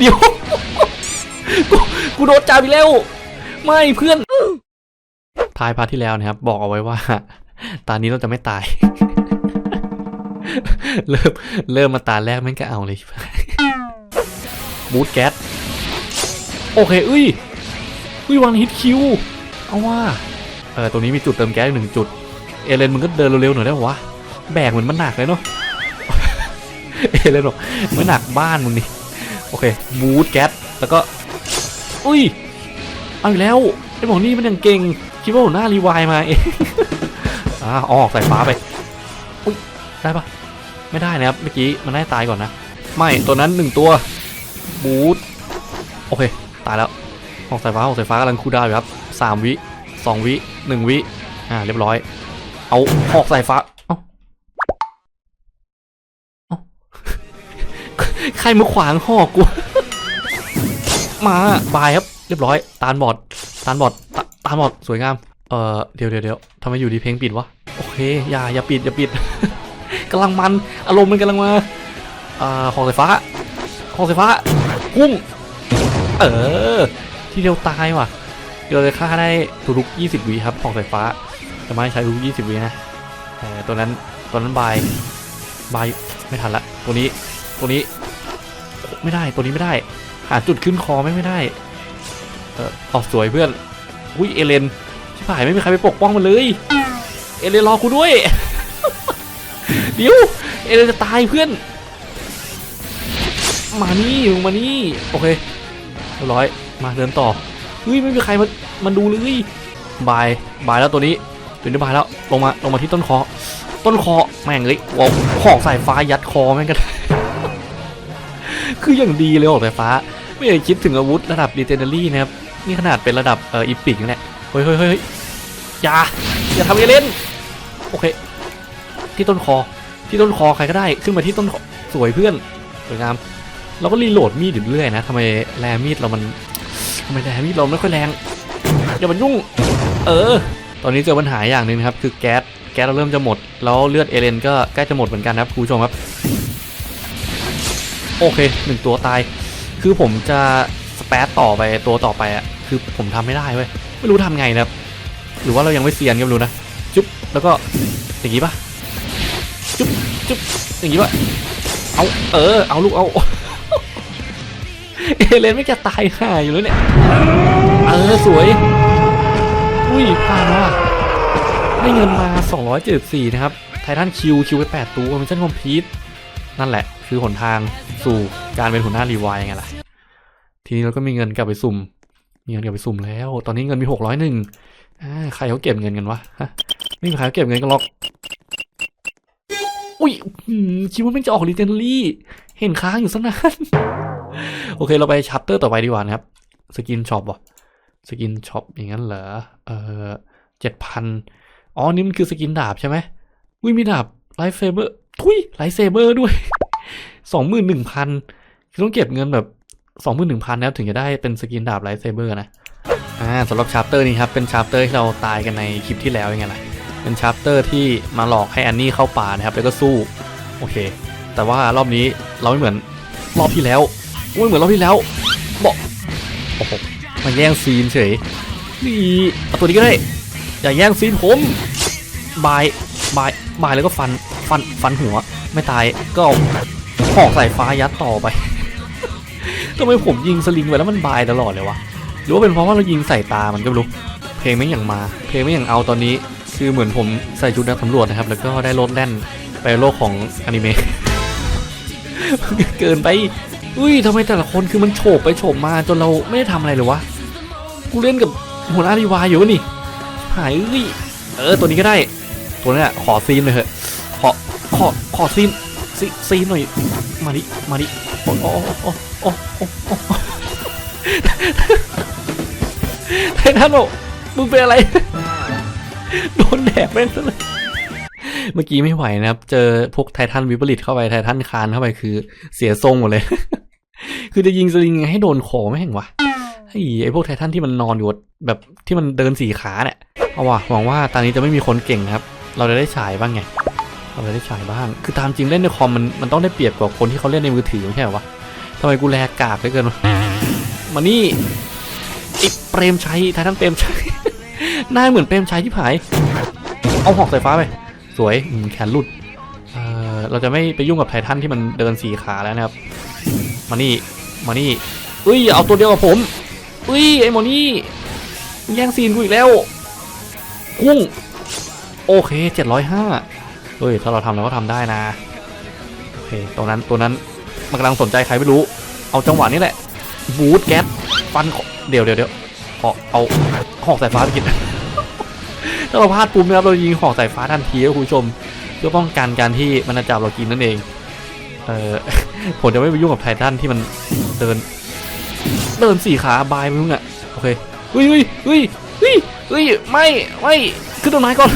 เดี๋ยวกูกูโดนจับอีกแล้ว ไม่เพื่อนทายพาร์ทที่แล้วนะครับ บอกเอาไว้ว่า ตานี้เราจะไม่ตาย เริ่มเริ่มมาตาแรกแม่งก็เอาเลยบูทแก๊สโอเคอุ้ยอุ้ยวันฮิตคิว เอาว่าเออตรงนี้มีจุดเติมแก๊สอีกหนึ่งจุด เอเลนมึงก็เดินเร็วๆหน่อยได้ปะวะ แบกเหมือนมันหนักเลยเนาะ เอเลนบอกไม่หนักบ้านมึงนี่ โอเคบูทแก๊สแล้วก็ อุ้ย เอาอีกแล้วไอ้หมอนี่มันยังเก่ง คิดว่าหัวหน้ารีไวายมาเองอ่าออกสายฟ้าไป อุ้ย ได้ปะไม่ได้นะครับ เมื่อกี้มันได้ตายก่อนนะ ไม่ ตัวนั้นหนึ่งตัว บูทโอเค ตายแล้วออกสายฟ้าออกสายฟ้ากำลังคูลดาวอยู่ครับสามวิสองวิหนึ่งวิ อ่า เรียบร้อย เอาออกสายฟ้า ใครมาขวางหอกกู มาบายครับ เรียบร้อย ตานบอด ตานบอดตาตานบอด สวยงาม เอ่อ เดี๋ยวเดี๋ยวเดี๋ยวทำไมอยู่ดีเพลงปิดวะ โอเค อย่า อย่าปิด อย่าปิด กำลังมัน อารมณ์มันกำลังมา อ่าของสายฟ้าของสายฟ้าพุ่งเออ ที่เดียวตายว่ะเดี๋ยวจะฆ่าได้ทุกๆ20วิครับของสายฟ้า จะไม่ใช้ทุก20วินะแต่ตัวนั้นตัวนั้นบายบายไม่ทันละ ตัวนี้ ตัวนี้ ไม่ได้ตัวนี้ไม่ได้ หาจุดขึ้นคอไม่ไม่ได้ เออออกสวยเพื่อน อุ้ยเอเลนชิบหายไม่มีใครไปปกป้องมันเลย เอเลนรอกูด้วย เดี๋ยว เอเลนจะตายเพื่อน มานี่มานี่ โอเคเรียบร้อย มาเดินต่อเฮ้ยไม่มีใครมามาดูเลยบายบายแล้วตัวนี้ตัวนี้บายแล้วลงมาลงมาที่ต้นคอ ต้นคอแม่งเลยว้าวหอกสายฟ้ายัดคอแม่งกัน คืออย่างดีเลยหอกสายฟ้า ไม่เคยคิดถึงอาวุธระดับดีเทนเนอรี่นะครับ นี่ขนาดเป็นระดับเอ่ออีพิกนั่แหละเฮ้ยเฮ้ยเฮ้ยอย่าอย่าทำเอเลนโอเค ที่ต้นคอที่ต้นคอใครก็ได้ขึ้นมาที่ต้นสวยเพื่อนสวยงามเราก็รีโหลดมีดอยู่เรื่อยนะทำไมแรงมีดเรามันทำไมแรงมีดเราไม่ค่อยแรงอย่ามันยุ่ง เออ ตอนนี้เจอปัญหาอย่างหนึ่งครับ คือแก๊สแก๊สเราเริ่มจะหมด แล้วเลือดเอเลนก็ใกล้จะหมดเหมือนกันนะครับคุณผู้ชมครับ โอเคหนึ่งตัวตาย คือผมจะสเปซต่อไปตัวต่อไปอะคือผมทำไม่ได้เว้ยไม่รู้ทำไงนะหรือว่าเรายังไม่เซียนก็ไม่รู้นะจุ๊บแล้วก็อย่างงี้ปะจุ๊บจุ๊บอย่างงี้ปะเอาเออเอาลูกเอาเอเลนไม่จะตายห่าอยู่แล้วเนี่ยเออสวยอุ้ยผ่านว่ะได้เงินมา 274 นะครับ ไททันคิวคิวไป8ตัวมิชชั่นคอมพลีทนั่นแหละ คือหนทางสู่การเป็นหัวหน้ารีไวายไงล่ะ ทีนี้เราก็มีเงินกลับไปสุ่ม มีเงินกลับไปสุ่มแล้ว ตอนนี้เงินมี601อ่าใครเขาเก็บเงินกันวะฮะไม่มีใครเขาเก็บเงินกันหรอก อุ้ยคิดว่ามันจะออกรีเทนลี่ เห็นค้างอยู่ซะนานโอเคเราไปชัปเตอร์ต่อไปดีกว่านะครับ สกินช็อปวะสกินช็อปอย่างนั้นเหรอ เออเจ็ดพันอ๋อ นี่มันคือสกินดาบใช่ไหมวิมีดาบไลท์เซเบอร์ทุยไลท์เซเบอร์ด้วย สองหมื่นหนึ่งพันคือต้องเก็บเงินแบบสองหมื่นหนึ่งพันนะครับถึงจะได้เป็นสกินดาบไลท์เซเบอร์นะอ่าสำหรับชาร์ปเตอร์นี้ครับเป็นชาร์ปเตอร์ที่เราตายกันในคลิปที่แล้วยังไงล่ะเป็นชาร์ปเตอร์ที่มาหลอกให้แอนนี่เข้าป่านะครับแล้วก็สู้โอเค แต่ว่ารอบนี้เราไม่เหมือนรอบที่แล้วไม่เหมือนรอบที่แล้วบอกโอ้โหมาแย่งซีนเฉยนี่เอาตัวนี้ก็ได้อย่าแย่งซีนผมบายบายบายแล้วก็ฟันฟันฟันหัว ไม่ตายก็ หอกสายฟ้ายัดต่อไปทำไมผมยิงสลิงไปแล้วมันบายตลอดเลยวะ หรือว่าเป็นเพราะว่าเรายิงใส่ตามันก็ไม่รู้ เพลงไม่อย่างมา เพลงไม่อย่างเอาตอนนี้ คือเหมือนผมใส่ชุดนักสำรวจนะครับ แล้วก็ได้รถแล่นไปโลกของอนิเมะ เกินไป อุ้ยทำไมแต่ละคนคือมันโฉบไปโฉบมาจนเราไม่ได้ทำอะไรเลยวะ กูเล่นกับหัวหน้ารีวาอยู่นี่ หายเอ้ย เออตัวนี้ก็ได้ ตัวนี้ขอซีนเลยเถอะ ขอ ขอ ขอซีน ซีซีหน่อยมาดิมาดิโอ้โอ้โอ้โอ้โอ้โอไททันบอกมึงเป็นอะไร โดนแดดแม่งซะเลยเมื่อกี้ไม่ไหวนะครับ เจอพวกไททันวิปริตเข้าไปไททันคานเข้าไปคือ เสียทรงหมดเลย คือจะยิงสลิงให้โดนคอไม่แห่งวะไอ้ไอ้พวกไททันที่มันนอนอยู่แบบที่มันเดินสี่ขาเนี่ยเอาวะหวังว่าตอนนี้จะไม่มีคนเก่งครับ เราจะได้ฉายบ้างไง เราจะได้ฉายบ้าง คือตามจริงเล่นในคอมมันมันต้องได้เปรียบกว่าคนที่เขาเล่นในมือถือไม่ใช่เหรอวะทำไมกูแลกากเหลือเกินวะมานี่ไอ้เปรมชัยไททันเปรมชัยหน้าเหมือนเปรมชัยที่ผาย เอาหอกสายฟ้าไป สวยแขนหลุดเเราจะไม่ไปยุ่งกับไททันที่มันเดินสี่ขาแล้วนะครับ มานี่ มานี่อุ้ย เอาตัวเดียวกับผม อุ้ย ไอ้หมอนี่ แย่งซีนกูอีกแล้วพุ่งโอเคเจ็ดร้อยห้า เฮ้ย ถ้าเราทำเราก็ทำได้นะ โอเคตัวนั้นตัวนั้นมันกำลังสนใจใครไม่รู้ เอาจังหวะนี้แหละ บูทแก๊สฟัน เดี๋ยวเดี๋ยวเดี๋ยวขอเอาหอกสายฟ้าไปกินถ้าเราพลาดปุ๊บนะครับเรายิงหอกสายฟ้าทันทีครับคุณผู้ชม เพื่อป้องกันการที่มันจะจับเรากินนั่นเอง เออผมจะไม่ไปยุ่งกับไททันที่มันเดิน เดินสี่ขาบายมึงอะโอเคเฮ้ยเฮ้ยเฮ้ยเฮ้ยเฮ้ยไม่ไม่ขึ้นต้นไม้ก่อน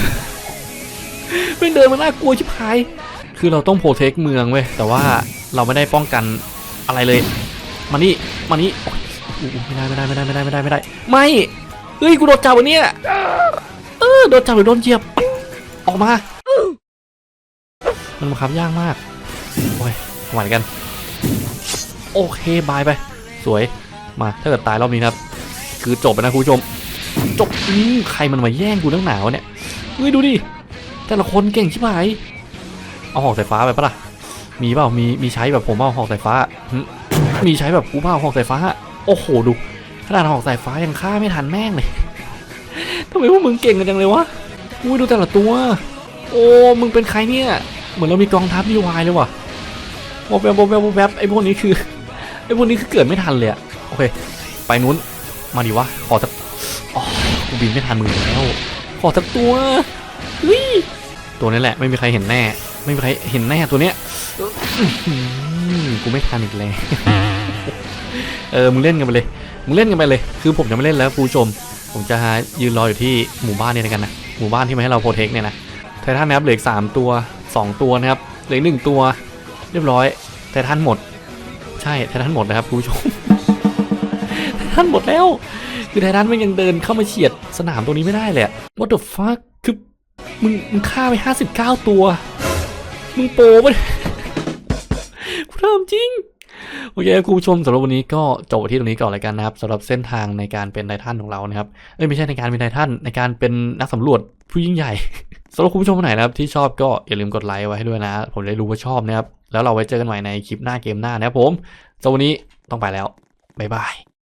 ไม่เดินมันน่ากลัวชิบหาย คือเราต้องโปรเทคเมืองเว้ย แต่ว่าเราไม่ได้ป้องกันอะไรเลย มานี่ มานี่ไม่ได้ไม่ได้ไม่ได้ไม่ได้ไม่ได้ไม่ได้ ไม่ เฮ้ย กูโดนจับวันเนี้ยเออ โดนจับหรือโดนเหยียบ ออกมา มันบังคับยากมาก โอ้ยหวานกัน โอเค บายไป สวย มา ถ้าเกิดตายรอบนี้ครับ คือจบไปนะคุณผู้ชม จบใครมันมาแย่งกูตั้งหนาวเนี่ย เฮ้ย ดูดิ แต่ละคนเก่งชิบหาย เอาหอกสายฟ้าไปปะล่ะ มีเปล่า มี มีใช้แบบผมเปล่าหอกสายฟ้า มีใช้แบบกูเปล่าหอกสายฟ้า โอ้โหดู ขนาดหอกสายฟ้ายังฆ่าไม่ทันแม่งเลยทำไมพวกมึงเก่งกันจังเลยวะอุ้ยดูแต่ละตัว โอ้ มึงเป็นใครเนี่ย เหมือนเรามีกองทัพดีวายเลยว่ะโอ้แบบโบแบบโบแบบไอ้พวกนี้คือ ไอ้พวกนี้คือเกิดไม่ทันเลยอะโอเค ไปนู้น มาดิวะ ขอสักอ๋อกูบินไม่ทันมึงแล้ว ขอสักตัว ตัวนี้แหละไม่มีใครเห็นแน่ ไม่มีใครเห็นแน่ตัวเนี้ยกูไม่ทันอีกแล้วเออมึงเล่นกันไปเลยมึงเล่นกันไปเลย คือผมจะไม่เล่นแล้วผู้ชม ผมจะยืนรออยู่ที่หมู่บ้านนี่แล้วกันนะหมู่บ้านที่มาให้เราโปรเทคเนี่ยนะไททันนะครับเหลืออีกสามตัวสองตัวนะครับเหลืออกหนึ่งตัว เรียบร้อยไททันหมด ใช่ไททันหมดนะครับผู้ชมไททันหมดแล้ว คือไททันมันยังเดินเข้ามาเฉียดสนามตรงนี้ไม่ได้เลย What the fuck คือ มึงมึงฆ่าไปห้าสิบเก้าตัว มึงโปรปะกูเริ่มจริง โอเคคุณผู้ชมสำหรับวันนี้ก็จบที่ตรงนี้ก่อนเลยกันนะครับสำหรับเส้นทางในการเป็นไททันของเรานะครับเอ้ยไม่ใช่ในการเป็นไททันในการเป็นนักสำรวจผู้ยิ่งใหญ่สำหรับคุณผู้ชมคนไหนนะครับที่ชอบก็อย่าลืมกดไลค์ไว้ให้ด้วยนะ ผมได้รู้ว่าชอบนะครับแล้วเราไว้เจอกันใหม่ในคลิปหน้าเกมหน้านะครับผมสำหรับวันนี้ต้องไปแล้วบ๊ายบาย